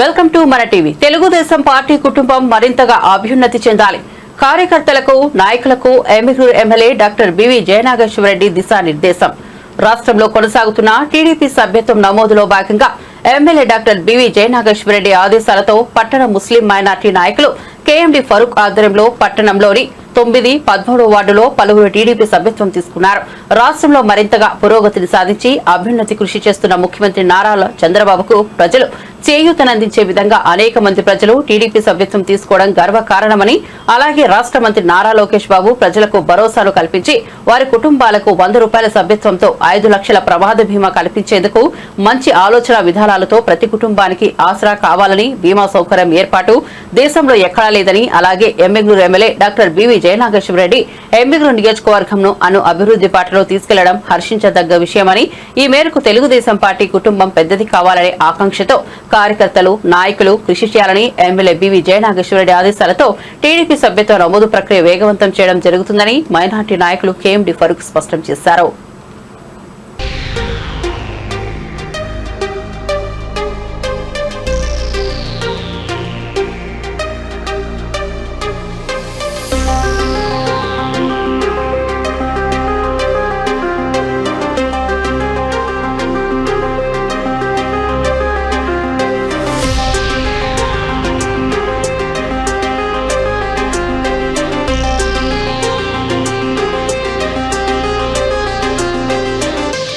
Welcome to మన TV. Telugu Desam party కుటుంబం మరింతగా అభ్యున్నతి చెందాలి. కార్యకర్తలకు నాయకులకు Yemmiganur MLA doctor B V Jayanageswara Reddy దిశానిర్దేశం. రాష్ట్రంలో కొనసాగుతున్న టీడీపీ సభ్యత్వం నమోదులో భాగంగా ఎమ్మెల్యే డాక్టర్ బివి జయనాగేశ్వరరెడ్డి ఆదేశాలతో పట్టణ ముస్లిం మైనార్టీ నాయకులు కేఎండి ఫరూక్ ఆధ్వర్యంలో పట్టణంలోని తొమ్మిది పదమూడో వార్డులో పలువురు టీడీపీ సభ్యత్వం తీసుకున్నారు. రాష్ట్రంలో మరింతగా పురోగతిని సాధించి అభ్యున్నతి కృషి చేస్తున్న ముఖ్యమంత్రి నారా చంద్రబాబుకు ప్రజలు చేయూతనందించే విధంగా అనేక మంది ప్రజలు టీడీపీ సభ్యత్వం తీసుకోవడం గర్వకారణమని అలాగే రాష్ట్ర మంత్రి నారా లోకేష్ బాబు ప్రజలకు భరోసాను కల్పించి వారి కుటుంబాలకు వంద రూపాయల సభ్యత్వంతో ఐదు లక్షల ప్రమాద బీమా కల్పించేందుకు మంచి ఆలోచన విధానాలతో ప్రతి కుటుంబానికి ఆసరా కావాలని బీమా సౌకర్యం ఏర్పాటు దేశంలో ఎక్కడా లేదని అలాగే Yemmiganur MLA doctor B V Jayanageswara Reddy Yemmiganur నియోజకవర్గంను అను అభివృద్ధి పాటలో తీసుకెళ్ళడం హర్షించదగ్గ విషయమని ఈ మేరకు తెలుగుదేశం పార్టీ కుటుంబం పెద్దది కావాలనే ఆకాంక్షతో కార్యకర్తలు నాయకులు కృషి చేయాలని ఎమ్మెల్యే బివి జయనాగేశ్వరరెడ్డి ఆదేశాలతో టీడీపీ సభ్యత్వ నమోదు ప్రక్రియ వేగవంతం చేయడం జరుగుతుందని మైనార్టీ నాయకులు కేఎండి ఫరూక్ స్పష్టం చేశారు.